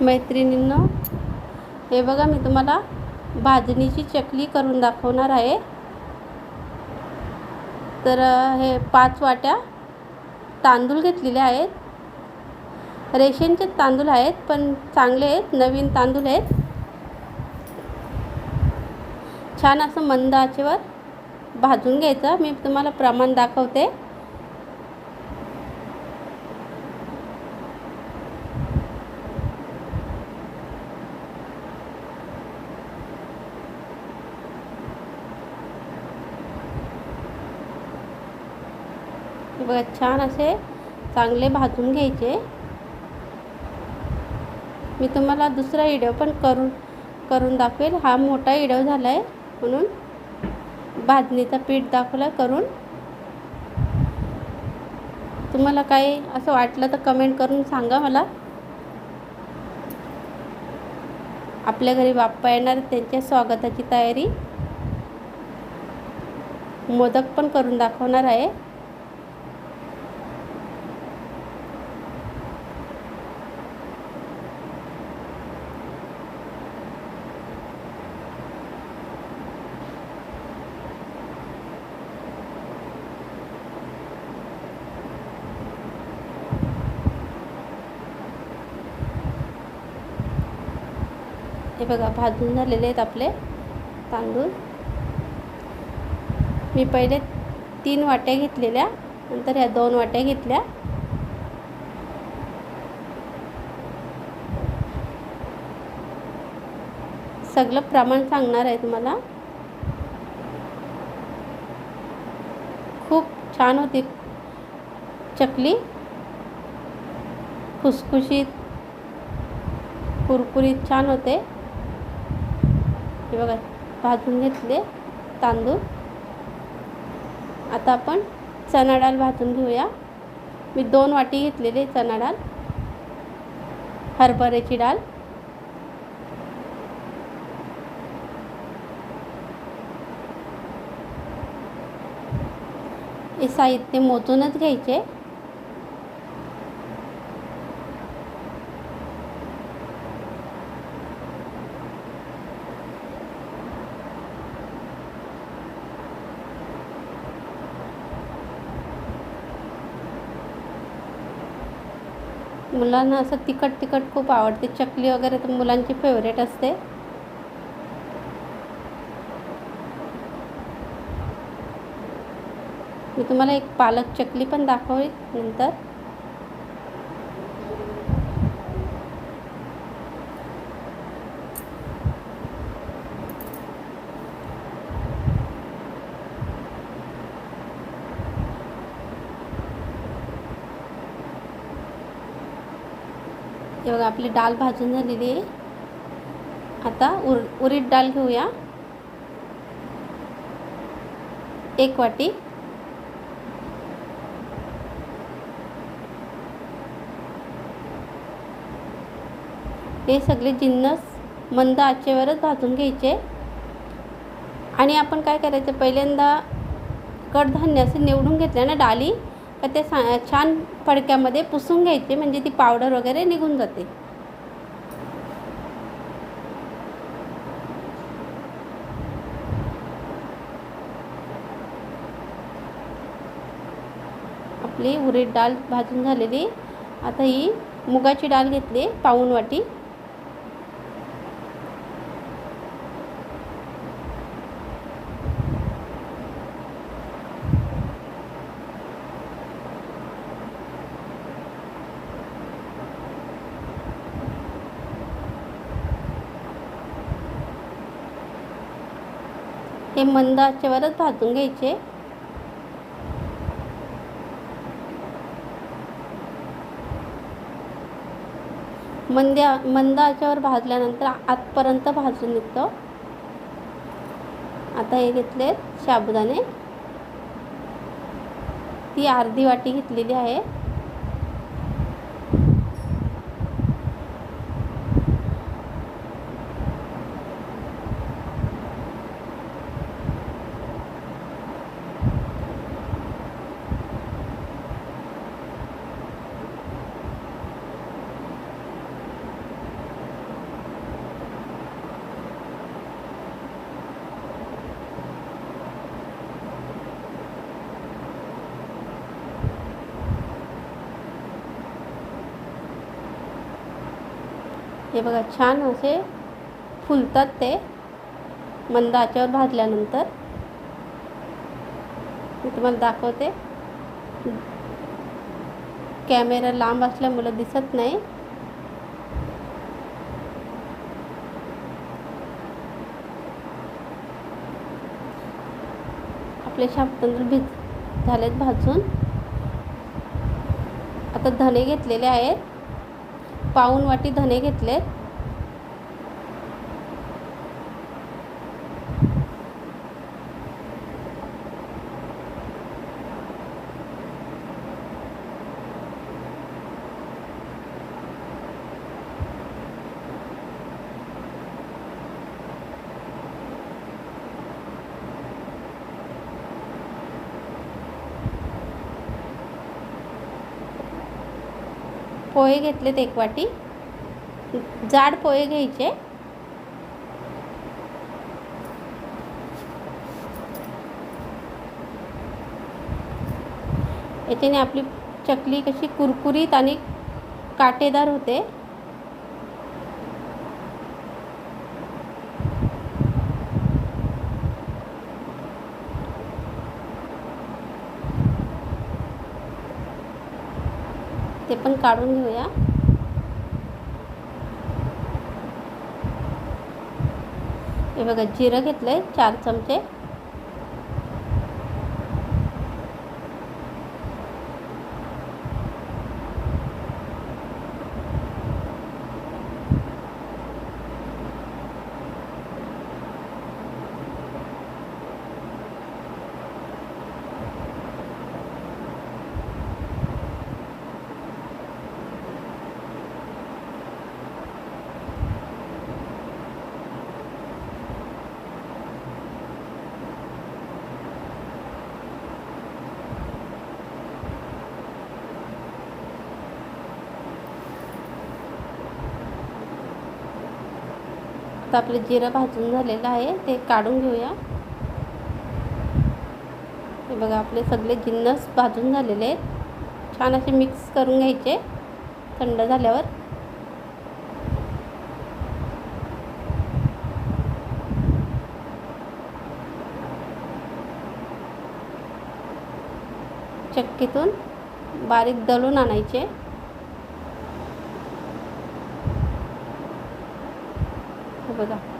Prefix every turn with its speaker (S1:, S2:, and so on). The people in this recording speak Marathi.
S1: मैत्रिणींनो हे बघा मी तुम्हाला भाजणीची चकली करून दाखवणार आहे. तर हे पाच वाट्या तांदूळ घेतलेले आहेत. रेशनचे तांदूळ आहेत पण चांगले आहेत नवीन तांदूळ आहेत. छान असं मंद आचेवर भाजून घ्यायचं. मी तुम्हाला प्रमाण दाखवते. व छान असे चांगले भाजून घ्यायचे. मी तुम्हाला दुसरा व्हिडिओ पण करून करून दाखवेल. हा मोठा व्हिडिओ झाला आहे म्हणून भाजणीचा पीठ दाखवला करून. तुम्हाला काही असं वाटलं तर कमेंट करून सांगा मला. आपल्या घरी बाप्पा येणार त्यांच्या स्वागताची तयारी. मोदक पण करून दाखवणार आहे. हे बघा भाजून झालेले आहेत आपले तांदूळ. मी पहिले तीन वाट्या घेतलेल्या नंतर ह्या दोन वाट्या घेतल्या. सगळं प्रमाण सांगणार आहे तुम्हाला. खूप छान होती चकली. खुसखुशीत कुरकुरीत छान होते. हे बघा भाजून घेतले तांदूळ. आता आपण चणा डाळ भाजून घेऊया. मी दोन वाटी घेतलेले चणा डाळ हरभऱ्याची डाळ. हे साहित्य मोजूनच घ्यायचे. मुलांना असं तिखट तिखट खूप आवडते. चकली वगैरे तर मुलांची फेवरेट असते. मी तुम्हाला एक पालक चकली पण दाखवली नंतर. हे बघा आपली डाळ भाजून झालेली आहे. आता उर उरीद डाळ घेऊया. एक वाटी. हे सगळे जिन्नस मंद आचेवरच भाजून घ्यायचे. आणि आपण काय करायचं? पहिल्यांदा कडधान्य असे निवडून घेतले ना डाळी का ते सा छान फडक्यामध्ये पुसून घ्यायचे म्हणजे ती पावडर वगैरे निघून जाते. आपली उडीद डाळ भाजून झालेली. आता ही मुगाची डाळ घेतली पाऊन वाटी. हे मंद आचेवरच भाजून घ्यायचे. मंद्या मंद आचेवर भाजल्यानंतर आतपर्यंत भाजून निघतो आता हे घेतले साबुदाणे. ती अर्धी वाटी घेतलेली आहे. हे बघा छान असे फुलतात ते. मंद आचेवर भाजल्यानंतर. मी तुम्हाला दाखवते. कॅमेरा लांब असल्यामुळं दिसत नाही. आपले शापतांदूळ भिज झालेत भाजून. आता धने घेतलेले आहेत. पाऊण वाटी धने घेतलेत. पोहे घेतलेत एक वाटी. जाड पोहे घ्यायचे. याच्याने आपली चकली कशी कुरकुरीत आणि काटेदार होते. ते पण काढून घेऊया. हे बघा जिरं घेतलं आहे चार चमचे. आता आपलं जिरं भाजून झालेलं आहे ते काढून घेऊया. हे बघा आपले सगळे जिन्नस भाजून झालेले आहेत. छान असे मिक्स करून घ्यायचे थंड झाल्यावर. चक्कीतून बारीक दळून आणायचे. हे बघा